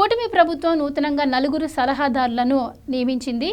కూటమి ప్రభుత్వం నూతనంగా నలుగురు సలహాదారులను నియమించింది.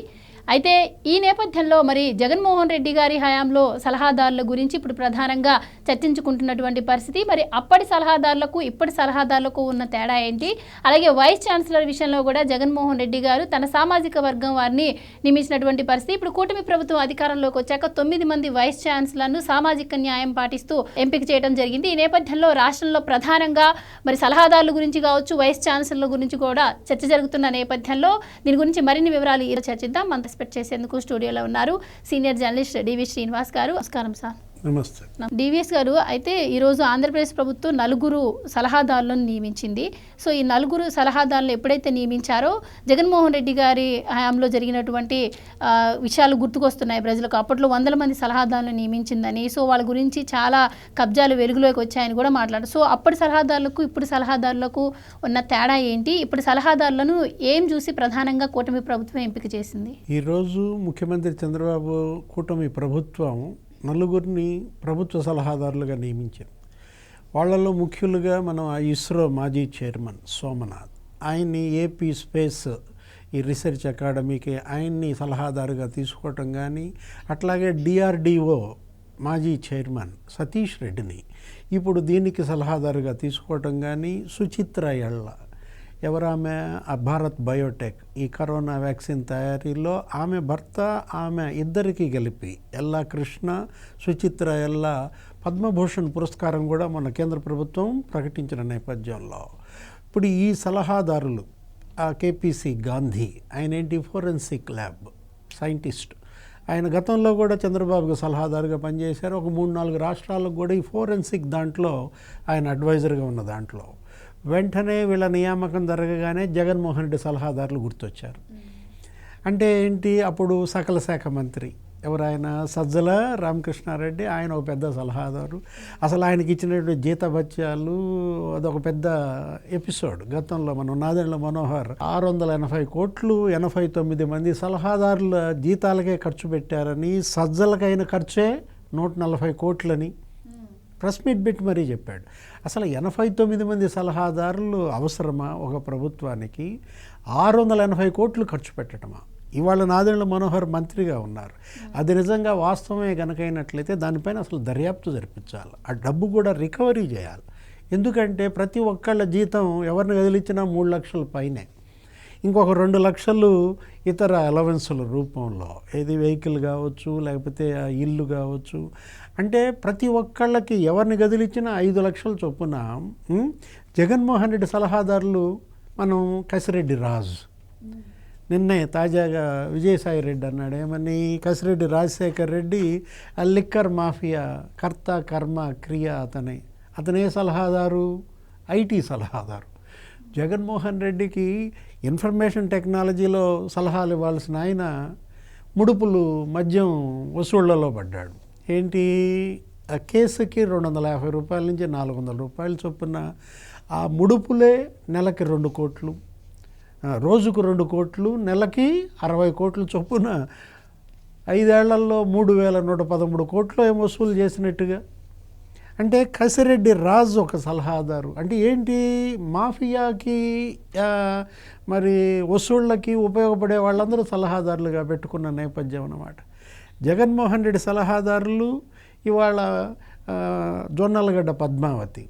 అయితే ఈ నేపథ్యంలో మరి జగన్మోహన్ రెడ్డి గారి హయాంలో సలహాదారుల గురించి ఇప్పుడు ప్రధానంగా చర్చించుకుంటున్నటువంటి పరిస్థితి. మరి అప్పటి సలహాదారులకు ఇప్పటి సలహాదారులకు ఉన్న తేడా ఏంటి? అలాగే వైస్ ఛాన్సలర్ విషయంలో కూడా జగన్మోహన్ రెడ్డి గారు తన సామాజిక వర్గం వారిని నియమించినటువంటి పరిస్థితి. ఇప్పుడు కూటమి ప్రభుత్వం అధికారంలోకి వచ్చాక తొమ్మిది మంది వైస్ ఛాన్సలర్ను సామాజిక న్యాయం పాటిస్తూ ఎంపిక చేయడం జరిగింది. ఈ నేపథ్యంలో రాష్ట్రంలో ప్రధానంగా మరి సలహాదారుల గురించి కావచ్చు వైస్ ఛాన్సలర్ల గురించి కూడా చర్చ జరుగుతున్న నేపథ్యంలో దీని గురించి మరిన్ని వివరాలు ఈ చర్చిద్దాం. మన ఎక్స్పెక్ట్ చేసేందుకు స్టూడియోలో ఉన్నారు సీనియర్ జర్నలిస్ట్ డివి శ్రీనివాస్ గారు. నమస్కారం సార్. నమస్తే. డివిఎస్ గారు అయితే ఈరోజు ఆంధ్రప్రదేశ్ ప్రభుత్వం నలుగురు సలహాదారులను నియమించింది. సో ఈ నలుగురు సలహాదారులు ఎప్పుడైతే నియమించారో జగన్మోహన్ రెడ్డి గారి హయాంలో జరిగినటువంటి విషయాలు గుర్తుకొస్తున్నాయి ప్రజలకు. అప్పట్లో వందల మంది సలహాదారులను నియమించిందని సో వాళ్ళ గురించి చాలా కబ్జాలు వెలుగులోకి వచ్చాయని కూడా మాట్లాడారు. సో అప్పటి సలహాదారులకు ఇప్పుడు సలహాదారులకు ఉన్న తేడా ఏంటి? ఇప్పుడు సలహాదారులను ఏం చూసి ప్రధానంగా కూటమి ప్రభుత్వం ఎంపిక చేసింది? ఈరోజు ముఖ్యమంత్రి చంద్రబాబు కూటమి ప్రభుత్వం నలుగురిని ప్రభుత్వ సలహాదారులుగా నియమించారు. వాళ్ళలో ముఖ్యులుగా మనం ఇస్రో మాజీ చైర్మన్ సోమనాథ్ ఆయన్ని ఏపీ స్పేస్ ఈ రీసెర్చ్ అకాడమీకి ఆయన్ని సలహాదారుగా తీసుకోవటం కానీ అట్లాగే డిఆర్డిఓ మాజీ చైర్మన్ సతీష్ రెడ్డిని ఇప్పుడు దీనికి సలహాదారుగా తీసుకోవటం కానీ సుచిత్ర ఎళ్ళ ఎవరామె భారత్ బయోటెక్ ఈ కరోనా వ్యాక్సిన్ తయారీలో ఆమె భర్త ఆమె ఇద్దరికి గెలిపి ఎల్లా కృష్ణ సుచిత్ర ఎల్లా పద్మభూషణ్ పురస్కారం కూడా మన కేంద్ర ప్రభుత్వం ప్రకటించిన నేపథ్యంలో. ఇప్పుడు ఈ సలహాదారులు ఆ కేపీసీ గాంధీ ఆయన ఏంటి? Forensic lab scientist. ఆయన గతంలో కూడా చంద్రబాబుకు సలహాదారుగా పనిచేశారు. ఒక మూడు నాలుగు రాష్ట్రాలకు కూడా ఈ ఫోరెన్సిక్ దాంట్లో ఆయన అడ్వైజర్గా ఉన్న దాంట్లో. వెంటనే వీళ్ళ నియామకం జరగగానే జగన్మోహన్ రెడ్డి సలహాదారులు గుర్తొచ్చారు. అంటే ఏంటి? అప్పుడు సకల శాఖ మంత్రి ఎవరాయన? సజ్జల రామకృష్ణారెడ్డి ఆయన ఒక పెద్ద సలహాదారు. అసలు ఆయనకి ఇచ్చినటువంటి జీతభత్యాలు అదొక పెద్ద ఎపిసోడ్. గతంలో మనం నాదెండ్ల మనోహర్ ఆరు వందల ఎనభై కోట్లు ఎనభై తొమ్మిది మంది సలహాదారుల జీతాలకే ఖర్చు పెట్టారని సజ్జలకైన ఖర్చే నూట నలభై కోట్లని ప్రెస్ మీట్ పెట్టి మరీ చెప్పాడు. అసలు ఎనభై తొమ్మిది మంది సలహాదారులు అవసరమా ఒక ప్రభుత్వానికి? ఆరు వందల ఎనభై కోట్లు ఖర్చు పెట్టడమా ఇవాళ నాదెండ్ల మనోహర్ మంత్రిగా ఉన్నారు. అది నిజంగా వాస్తవమే గనకైనట్లయితే దానిపైన అసలు దర్యాప్తు జరిపించాలి. ఆ డబ్బు కూడా రికవరీ చేయాలి. ఎందుకంటే ప్రతి ఒక్కళ్ళ జీతం ఎవరిని కదిలించినా మూడు లక్షల పైనే. ఇంకొక రెండు లక్షలు ఇతర అలవెన్సుల రూపంలో. ఏది వెహికల్ కావచ్చు లేకపోతే ఆ ఇల్లు కావచ్చు. అంటే ప్రతి ఒక్కళ్ళకి ఎవరిని గదిలిచ్చినా ఐదు లక్షల చొప్పున జగన్మోహన్ రెడ్డి సలహాదారులు మనం కసిరెడ్డి రాజు. నిన్నే తాజాగా విజయసాయి రెడ్డి అన్నాడు ఏమని? కసిరెడ్డి రాజశేఖర్ రెడ్డి ఆ లిక్కర్ మాఫియా కర్త కర్మ క్రియ అతనే. అతనే సలహాదారు? ఐటీ సలహాదారు. జగన్మోహన్ రెడ్డికి ఇన్ఫర్మేషన్ టెక్నాలజీలో సలహాలు ఇవ్వాల్సిన ఆయన ముడుపులు మద్యం వసూళ్ళలో పడ్డాడు. ఏంటి? ఆ కేసుకి రెండు వందల యాభై రూపాయల నుంచి నాలుగు వందల రూపాయలు చొప్పున ఆ ముడుపులే నెలకి రెండు కోట్లు రోజుకు రెండు కోట్లు నెలకి అరవై కోట్లు చొప్పున ఐదేళ్ళలో మూడు వేల నూట పదమూడు కోట్లు ఏం వసూలు చేసినట్టుగా అంటే కసిరెడ్డి రాజు ఒక సలహాదారు. అంటే ఏంటి? మాఫియాకి మరి వసూళ్ళకి ఉపయోగపడే వాళ్ళందరూ సలహాదారులుగా పెట్టుకున్న నేపథ్యం అన్నమాట. జగన్మోహన్ రెడ్డి సలహాదారులు ఇవాళ జొన్నలగడ్డ పద్మావతి.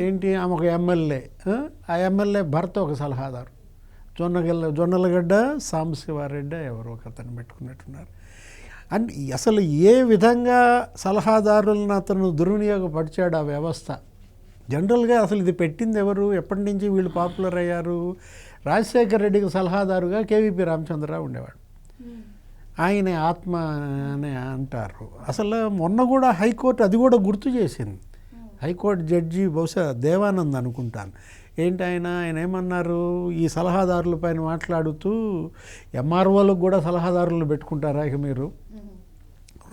ఏంటి? ఆమె ఒక ఎమ్మెల్యే. ఆ? ఆ ఎమ్మెల్యే భర్త ఒక సలహాదారు. జొన్నగల్ల జొన్నలగడ్డ సాంబశివారెడ్డి ఎవరో ఒక అతను పెట్టుకున్నట్టున్నారు. అండ్ అసలు ఏ విధంగా సలహాదారులను అతను దుర్వినియోగపరిచాడు ఆ వ్యవస్థ? జనరల్గా అసలు ఇది పెట్టింది ఎవరు? ఎప్పటి నుంచి వీళ్ళు పాపులర్ అయ్యారు? రాజశేఖర రెడ్డికి సలహాదారుగా కేవీపీ రామచంద్రరావు ఉండేవాడు. ఆయన ఆత్మ అని అంటారు. అసలు మొన్న కూడా హైకోర్టు అది కూడా గుర్తు చేసింది. హైకోర్టు జడ్జి బహుశా దేవానంద్ అనుకుంటాను. ఏంటి ఆయన? ఆయన ఏమన్నారు? ఈ సలహాదారుల పైన మాట్లాడుతూ ఎంఆర్ఓలకు కూడా సలహాదారులు పెట్టుకుంటారా ఇక మీరు?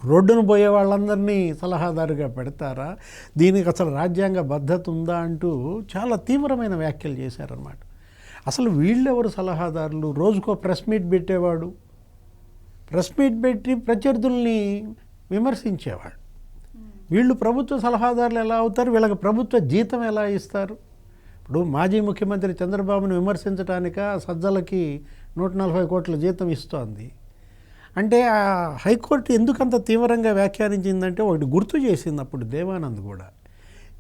రోడ్డును పోయే వాళ్ళందరినీ సలహాదారుగా పెడతారా? దీనికి అసలు రాజ్యాంగ బద్ధత ఉందా అంటూ చాలా తీవ్రమైన వ్యాఖ్యలు చేశారన్నమాట. అసలు వీళ్ళెవరు సలహాదారులు? రోజుకో ప్రెస్ మీట్ పెట్టేవాడు. ప్రెస్ మీట్ పెట్టి ప్రత్యర్థుల్ని విమర్శించేవాడు. వీళ్ళు ప్రభుత్వ సలహాదారులు ఎలా అవుతారు? వీళ్ళకి ప్రభుత్వ జీతం ఎలా ఇస్తారు? ఇప్పుడు మాజీ ముఖ్యమంత్రి చంద్రబాబును విమర్శించడానిక సజ్జలకి నూట నలభై కోట్ల జీతం ఇస్తోంది. అంటే ఆ హైకోర్టు ఎందుకంత తీవ్రంగా వ్యాఖ్యానించిందంటే ఒకటి గుర్తు చేసింది అప్పుడు దేవానంద్ కూడా.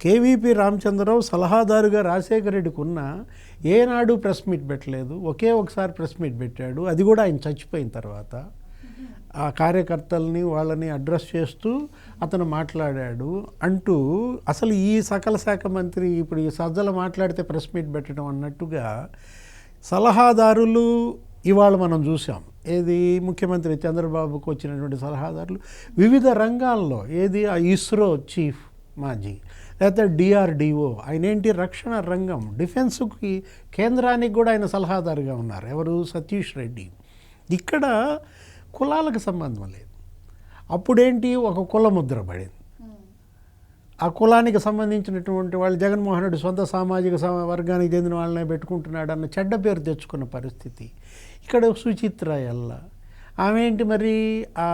కేవీపీ రామచంద్రరావు సలహాదారుగా రాజశేఖర రెడ్డికి ఉన్న ఏనాడు ప్రెస్ మీట్ పెట్టలేదు ఒకే ఒకసారి ప్రెస్ మీట్ పెట్టాడు అది కూడా ఆయన చచ్చిపోయిన తర్వాత. ఆ కార్యకర్తల్ని వాళ్ళని అడ్రస్ చేస్తూ అతను మాట్లాడాడు అంటూ అసలు ఈ సకల శాఖ మంత్రి ఇప్పుడు ఈ సజ్జలు మాట్లాడితే ప్రెస్ మీట్ పెట్టడం అన్నట్టుగా సలహాదారులు ఇవాళ మనం చూసాం ఏది? ముఖ్యమంత్రి చంద్రబాబుకు వచ్చినటువంటి సలహాదారులు. వివిధ రంగాల్లో ఏది? ఆ ఇస్రో చీఫ్ మాజీ లేకపోతే డిఆర్డిఓ ఆయన ఏంటి? రక్షణ రంగం డిఫెన్స్కి కేంద్రానికి కూడా ఆయన సలహాదారుగా ఉన్నారు. ఎవరు? సతీష్ రెడ్డి. ఇక్కడ కులాలకు సంబంధం లేదు. అప్పుడేంటి? ఒక కుల ముద్ర పడింది. ఆ కులానికి సంబంధించినటువంటి వాళ్ళు జగన్మోహన్ రెడ్డి సొంత సామాజిక వర్గానికి చెందిన వాళ్ళనే పెట్టుకుంటున్నాడు అన్న చెడ్డ పేరు తెచ్చుకున్న పరిస్థితి. ఇక్కడ సుచిత్ర ఎల్ల ఆమె ఏంటి మరి? ఆ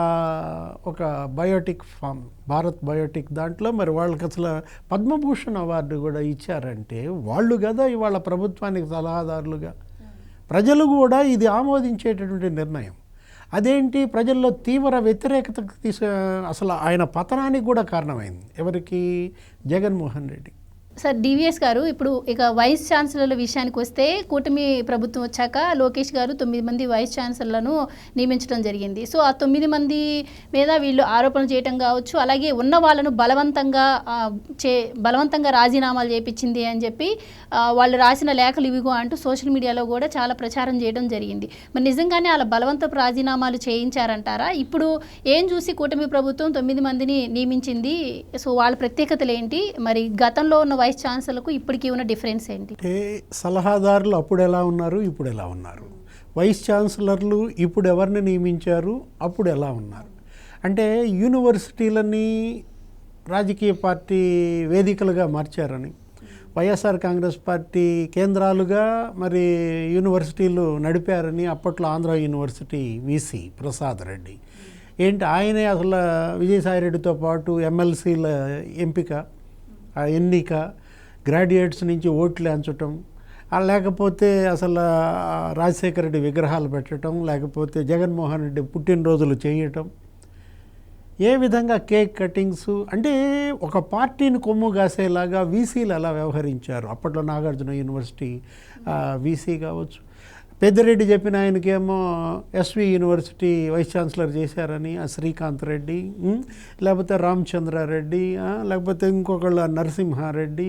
ఒక బయోటిక్ ఫామ్ భారత్ బయోటిక్ దాంట్లో మరి వాళ్ళకి అసలు పద్మభూషణ్ అవార్డు కూడా ఇచ్చారంటే వాళ్ళు కదా ఇవాళ ప్రభుత్వానికి సలహాదారులుగా. ప్రజలు కూడా ఇది ఆమోదించేటటువంటి నిర్ణయం. అదేంటి? ప్రజల్లో తీవ్ర వ్యతిరేకత తీసు అసలు ఆయన పతనానికి కూడా కారణమైంది. ఎవరికి? జగన్మోహన్ రెడ్డి సార్ డివిఎస్ గారు ఇప్పుడు ఇక వైస్ ఛాన్సలర్ల విషయానికి వస్తే కూటమి ప్రభుత్వం వచ్చాక లోకేష్ గారు తొమ్మిది మంది వైస్ ఛాన్సలర్లను నియమించడం జరిగింది. సో ఆ తొమ్మిది మంది మీద వీళ్ళు ఆరోపణలు చేయటం కావచ్చు అలాగే ఉన్న వాళ్ళను బలవంతంగా చే బలవంతంగా రాజీనామాలు చేయించింది అని చెప్పి వాళ్ళు రాసిన లేఖలు ఇవిగో అంటూ సోషల్ మీడియాలో కూడా చాలా ప్రచారం చేయడం జరిగింది. మరి నిజంగానే అలా బలవంతపు రాజీనామాలు చేయించారంటారా? ఇప్పుడు ఏం చూసి కూటమి ప్రభుత్వం తొమ్మిది మందిని నియమించింది? సో వాళ్ళ ప్రత్యేకతలు ఏంటి? మరి గతంలో ఉన్న వైస్ ఛాన్సలర్కు ఇప్పటికీ ఉన్న డిఫరెన్స్ ఏంటి? అంటే సలహాదారులు అప్పుడు ఎలా ఉన్నారు ఇప్పుడు ఎలా ఉన్నారు? వైస్ ఛాన్సలర్లు ఇప్పుడు ఎవరిని నియమించారు అప్పుడు ఎలా ఉన్నారు? అంటే యూనివర్సిటీలని రాజకీయ పార్టీ వేదికలుగా మార్చారని వైఎస్ఆర్ కాంగ్రెస్ పార్టీ కేంద్రాలుగా మరి యూనివర్సిటీలు నడిపారని అప్పట్లో ఆంధ్ర యూనివర్సిటీ వీసీ ప్రసాద్ రెడ్డి. ఏంటి ఆయనే అసలు విజయసాయిరెడ్డితో పాటు ఎమ్మెల్సీల ఎంపిక? ఆ ఎన్నిక గ్రాడ్యుయేట్స్ నుంచి ఓట్లు ఎంచటం లేకపోతే అసలు రాజశేఖర రెడ్డి విగ్రహాలు పెట్టడం లేకపోతే జగన్మోహన్ రెడ్డి పుట్టినరోజులు చేయటం ఏ విధంగా కేక్ కటింగ్స్ అంటే ఒక పార్టీని కొమ్ము కాసేలాగా వీసీలు ఎలా వ్యవహరించారు? అప్పట్లో నాగార్జున యూనివర్సిటీ వీసీ కావచ్చు. పెద్దిరెడ్డి చెప్పిన ఆయనకేమో ఎస్వి యూనివర్సిటీ వైస్ ఛాన్సలర్ చేశారని ఆ శ్రీకాంత్ రెడ్డి లేకపోతే రామచంద్రారెడ్డి లేకపోతే ఇంకొకళ్ళు నరసింహారెడ్డి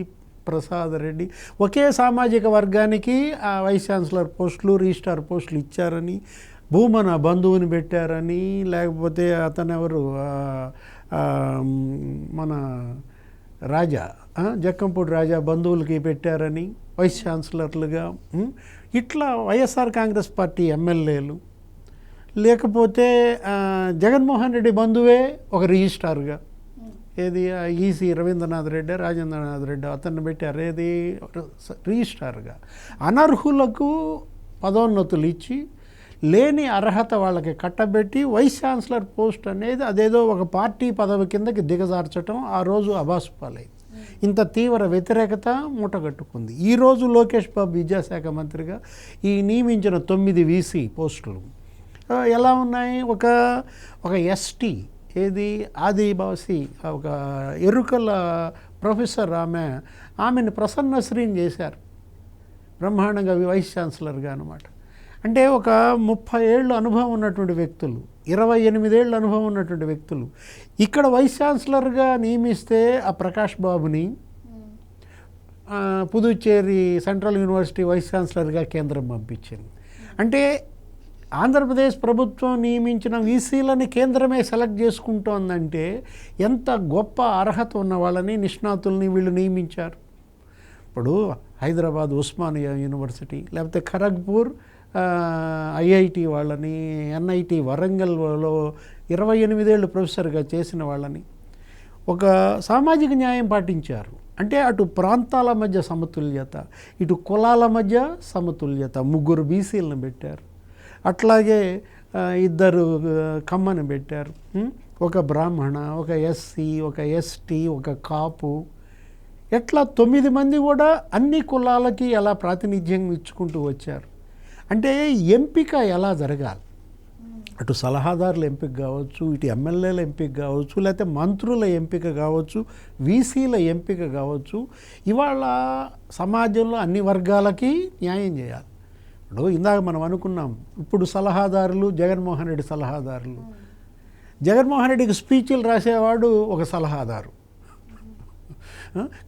ప్రసాద్ రెడ్డి ఒకే సామాజిక వర్గానికి ఆ వైస్ ఛాన్సలర్ పోస్టులు రిజిస్టార్ పోస్టులు ఇచ్చారని భూమన బంధువుని పెట్టారని లేకపోతే అతను ఎవరు మన రాజా జక్కంపూడి రాజా బంధువులకి పెట్టారని వైస్ ఛాన్సలర్లుగా ఇట్లా వైఎస్ఆర్ కాంగ్రెస్ పార్టీ ఎమ్మెల్యేలు లేకపోతే జగన్మోహన్ రెడ్డి బంధువే ఒక రిజిస్ట్రార్గా. ఏది ఈసీ రవీంద్రనాథ్ రెడ్డి రాజేంద్రనాథ్ రెడ్డి అతన్ని పెట్టారు. ఏది రిజిస్ట్రార్గా. అనర్హులకు పదోన్నతులు ఇచ్చి లేని అర్హత వాళ్ళకి కట్టబెట్టి వైస్ ఛాన్సలర్ పోస్ట్ అనేది అదేదో ఒక పార్టీ పదవి కిందకి దిగజార్చటం ఆ రోజు అబాసుపాలైంది ఇంత తీవ్ర వ్యతిరేకత మూటగట్టుకుంది. ఈరోజు లోకేష్ బాబు విద్యాశాఖ మంత్రిగా ఈ నియమించిన తొమ్మిది వీసీ పోస్టులు ఎలా ఉన్నాయి? ఒక ఒక ఎస్టీ ఏది? ఆదివాసి ఒక ఎరుకల ప్రొఫెసర్ ఆమె ఆమెను ప్రసన్నశ్రీని చేశారు. బ్రహ్మాండంగా వైస్ ఛాన్సలర్గా అనమాట అంటే ఒక ముప్పై ఏళ్ళు అనుభవం ఉన్నటువంటి వ్యక్తులు ఇరవై ఎనిమిదేళ్ళ అనుభవం ఉన్నటువంటి వ్యక్తులు. ఇక్కడ వైస్ ఛాన్సలర్గా నియమిస్తే ఆ ప్రకాష్ బాబుని పుదుచ్చేరి సెంట్రల్ యూనివర్సిటీ వైస్ ఛాన్సలర్గా కేంద్రం పంపించింది. అంటే ఆంధ్రప్రదేశ్ ప్రభుత్వం నియమించిన వీసీలని కేంద్రమే సెలెక్ట్ చేసుకుంటోందంటే ఎంత గొప్ప అర్హత ఉన్న వాళ్ళని నిష్ణాతుల్ని వీళ్ళు నియమించారు. ఇప్పుడు హైదరాబాద్ ఉస్మానియా యూనివర్సిటీ లేకపోతే ఖరగ్పూర్ ఐఐటి వాళ్ళని ఎన్ఐటి వరంగల్లో ఇరవై ఎనిమిదేళ్ళు ప్రొఫెసర్గా చేసిన వాళ్ళని ఒక సామాజిక న్యాయం పాటించారు. అంటే అటు ప్రాంతాల మధ్య సమతుల్యత ఇటు కులాల మధ్య సమతుల్యత ముగ్గురు బీసీలను పెట్టారు. అట్లాగే ఇద్దరు కమ్మని పెట్టారు. ఒక బ్రాహ్మణ ఒక ఎస్సీ ఒక ఎస్టీ ఒక కాపు. ఎట్లా తొమ్మిది మంది కూడా అన్ని కులాలకి ఎలా ప్రాతినిధ్యం ఇచ్చుకుంటూ వచ్చారు. అంటే ఎంపిక ఎలా జరగాలి? అటు సలహాదారుల ఎంపిక కావచ్చు ఇటు ఎమ్మెల్యేల ఎంపిక కావచ్చు లేకపోతే మంత్రుల ఎంపిక కావచ్చు వీసీల ఎంపిక కావచ్చు ఇవాళ సమాజంలో అన్ని వర్గాలకి న్యాయం చేయాలి. ఇప్పుడు ఇందాక మనం అనుకున్నాం ఇప్పుడు సలహాదారులు జగన్మోహన్ రెడ్డి సలహాదారులు. జగన్మోహన్ రెడ్డికి స్పీచ్లు రాసేవాడు ఒక సలహాదారు.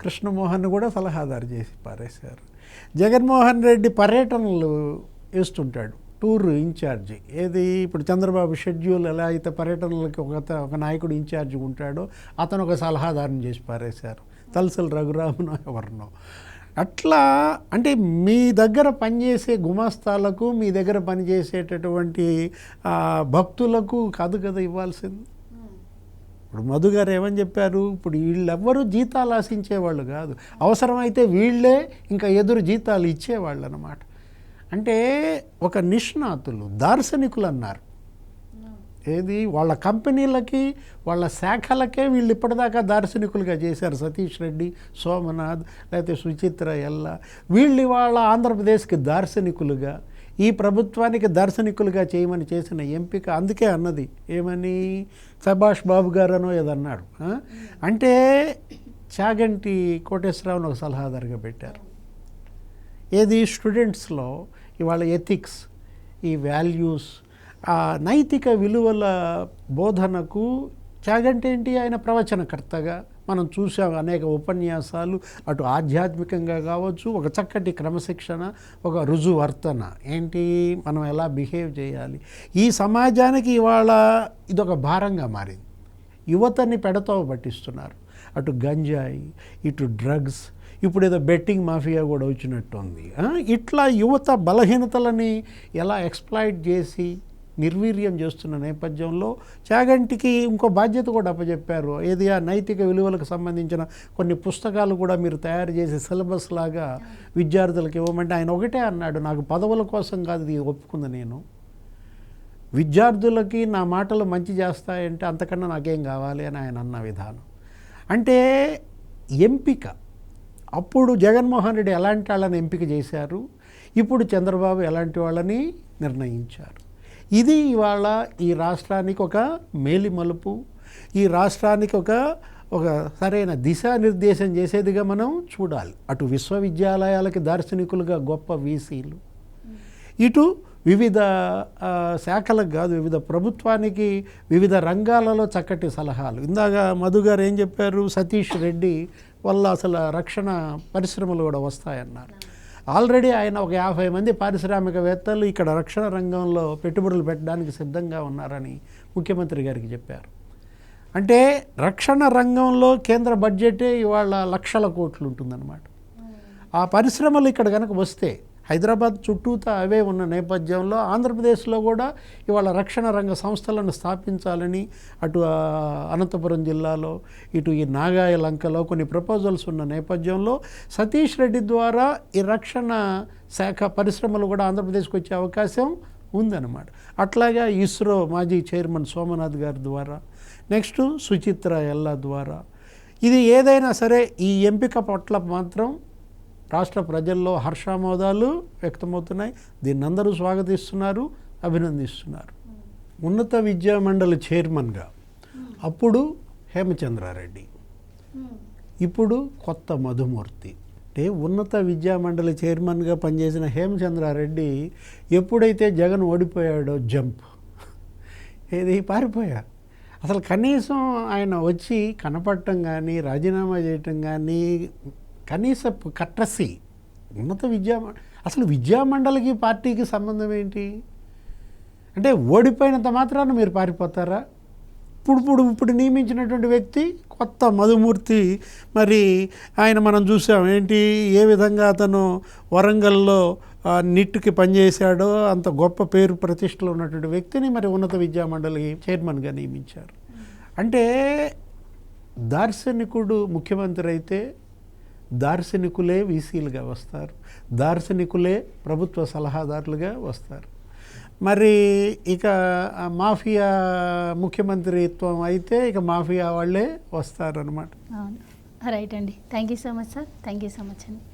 కృష్ణమోహన్ కూడా సలహాదారు చేసి పారేశారు. జగన్మోహన్ రెడ్డి పర్యటనలు వేస్తుంటాడు. Tour in charge. ఏది? ఇప్పుడు చంద్రబాబు షెడ్యూల్ ఎలా అయితే పర్యటనలకి ఒక ఒక నాయకుడు ఇన్ఛార్జి ఉంటాడో అతను ఒక సలహాదారుని చేసి పారేశారు. తలసలు రఘురామునో ఎవరినో. అట్లా అంటే మీ దగ్గర పనిచేసే గుమాస్తాలకు మీ దగ్గర పనిచేసేటటువంటి భక్తులకు కాదు కదా ఇవ్వాల్సింది? ఇప్పుడు మధు గారు ఏమని చెప్పారు? ఇప్పుడు వీళ్ళెవ్వరూ జీతాలు ఆశించేవాళ్ళు కాదు. అవసరమైతే వీళ్ళే ఇంకా ఎదురు జీతాలు ఇచ్చేవాళ్ళు అన్నమాట అంటే ఒక నిష్ణాతులు దార్శనికులు అన్నారు ఏది? వాళ్ళ కంపెనీలకి వాళ్ళ శాఖలకే వీళ్ళు ఇప్పటిదాకా దార్శనికులుగా చేశారు. సతీష్ రెడ్డి సోమనాథ్ లేకపోతే సుచిత్ర ఎల్లా. వీళ్ళు ఇవాళ ఆంధ్రప్రదేశ్కి దార్శనికులుగా ఈ ప్రభుత్వానికి దార్శనికులుగా చేయమని చేసిన ఎంపిక అందుకే అన్నది. ఏమని? సభాష్ బాబు గారనో ఏదన్నాడు అంటే చాగంటి కోటేశ్వరరావును ఒక సలహాదారుగా పెట్టారు. ఏది? స్టూడెంట్స్లో ఇవాళ ఎథిక్స్ ఈ వాల్యూస్ ఆ నైతిక విలువల బోధనకు చాగంటేంటి ఆయన ప్రవచనకర్తగా మనం చూసాం అనేక ఉపన్యాసాలు అటు ఆధ్యాత్మికంగా కావచ్చు ఒక చక్కటి క్రమశిక్షణ ఒక రుజువర్తన. ఏంటి? మనం ఎలా బిహేవ్ చేయాలి? ఈ సమాజానికి ఇవాళ ఇదొక భారంగా మారింది. యువతని పెడతో పట్టిస్తున్నారు. అటు గంజాయి ఇటు డ్రగ్స్ ఇప్పుడు ఏదో బెట్టింగ్ మాఫియా కూడా వచ్చినట్టుంది. ఇట్లా యువత బలహీనతలని ఎలా ఎక్స్ప్లాయిట్ చేసి నిర్వీర్యం చేస్తున్న నేపథ్యంలో చాగంటికి ఇంకో బాధ్యత కూడా అప్పచెప్పారు ఏది ఆ నైతిక విలువలకు సంబంధించిన కొన్ని పుస్తకాలు కూడా మీరు తయారు చేసి సిలబస్ లాగా విద్యార్థులకు ఇవ్వమంటే ఆయన ఒకటే అన్నాడు నాకు పదవుల కోసం కాదు ఇది ఒప్పుకుంది నేను. విద్యార్థులకి నా మాటలు మంచి చేస్తాయంటే అంతకన్నా నాకేం కావాలి? అని ఆయన అన్న విధానం. అంటే ఎంపిక అప్పుడు జగన్మోహన్ రెడ్డి ఎలాంటి వాళ్ళని ఎంపిక చేశారు? ఇప్పుడు చంద్రబాబు ఎలాంటి వాళ్ళని నిర్ణయించారు? ఇది ఇవాళ ఈ రాష్ట్రానికి ఒక మేలి మలుపు ఈ రాష్ట్రానికి ఒక ఒక సరైన దిశానిర్దేశం చేసేదిగా మనం చూడాలి. అటు విశ్వవిద్యాలయాలకి దార్శనికులుగా గొప్ప వీసీలు. ఇటు వివిధ శాఖలకు కాదు వివిధ ప్రభుత్వానికి వివిధ రంగాలలో చక్కటి సలహాలు. ఇందాక మధు గారు ఏం చెప్పారు? సతీష్ రెడ్డి వల్ల అసలు రక్షణ పరిశ్రమలు కూడా వస్తాయన్నారు. ఆల్రెడీ ఆయన ఒక యాభై మంది పారిశ్రామికవేత్తలు ఇక్కడ రక్షణ రంగంలో పెట్టుబడులు పెట్టడానికి సిద్ధంగా ఉన్నారని ముఖ్యమంత్రి గారికి చెప్పారు. అంటే రక్షణ రంగంలో కేంద్ర బడ్జెటే ఇవాళ లక్షల కోట్లు ఉంటుందన్నమాట. ఆ పరిశ్రమలు ఇక్కడ కనుక వస్తే హైదరాబాద్ చుట్టూతా అవే ఉన్న నేపథ్యంలో ఆంధ్రప్రదేశ్లో కూడా ఇవాళ రక్షణ రంగ సంస్థలను స్థాపించాలని అటు అనంతపురం జిల్లాలో ఇటు ఈ నాగాయ లంకలో కొన్ని ప్రపోజల్స్ ఉన్న నేపథ్యంలో సతీష్ రెడ్డి ద్వారా ఈ రక్షణ శాఖ పరిశ్రమలు కూడా ఆంధ్రప్రదేశ్కి వచ్చే అవకాశం ఉందన్నమాట. అట్లాగా ఇస్రో మాజీ చైర్మన్ సోమనాథ్ గారి ద్వారా నెక్స్ట్ సుచిత్ర ఎల్లా ద్వారా. ఇది ఏదైనా సరే ఈ ఎంపిక పట్ల మాత్రం రాష్ట్ర ప్రజల్లో హర్షామోదాలు వ్యక్తమవుతున్నాయి. దీన్ని అందరూ స్వాగతిస్తున్నారు అభినందిస్తున్నారు. ఉన్నత విద్యా మండలి చైర్మన్గా అప్పుడు హేమచంద్రారెడ్డి. ఇప్పుడు కొత్త మధుమూర్తి. అంటే ఉన్నత విద్యా మండలి చైర్మన్గా పనిచేసిన హేమచంద్రారెడ్డి ఎప్పుడైతే జగన్ ఓడిపోయాడో జంప్. ఏది పారిపోయా? అసలు కనీసం ఆయన వచ్చి కనపడటం కానీ రాజీనామా చేయటం కానీ కనీస కట్రసి ఉన్నత విద్యా అసలు విద్యా మండలికి పార్టీకి సంబంధం ఏంటి? అంటే ఓడిపోయినంత మాత్రాన మీరు పారిపోతారా? ఇప్పుడు ఇప్పుడు ఇప్పుడు నియమించినటువంటి వ్యక్తి కొత్త మధుమూర్తి మరి ఆయన మనం చూసాం ఏంటి ఏ విధంగా అతను వరంగల్లో నిట్టుకి పనిచేశాడో అంత గొప్ప పేరు ప్రతిష్టలు ఉన్నటువంటి వ్యక్తిని మరి ఉన్నత విద్యా మండలి చైర్మన్గా నియమించారు. అంటే దార్శనికుడు ముఖ్యమంత్రి అయితే దార్శనికులే వీసీలుగా వస్తారు. దార్శనికులే ప్రభుత్వ సలహాదారులుగా వస్తారు. మరి ఇక మాఫియా ముఖ్యమంత్రిత్వం అయితే ఇక మాఫియా వాళ్ళే వస్తారనమాట రైట్ అండి. Thank you so much sir. Thank you so much అండి.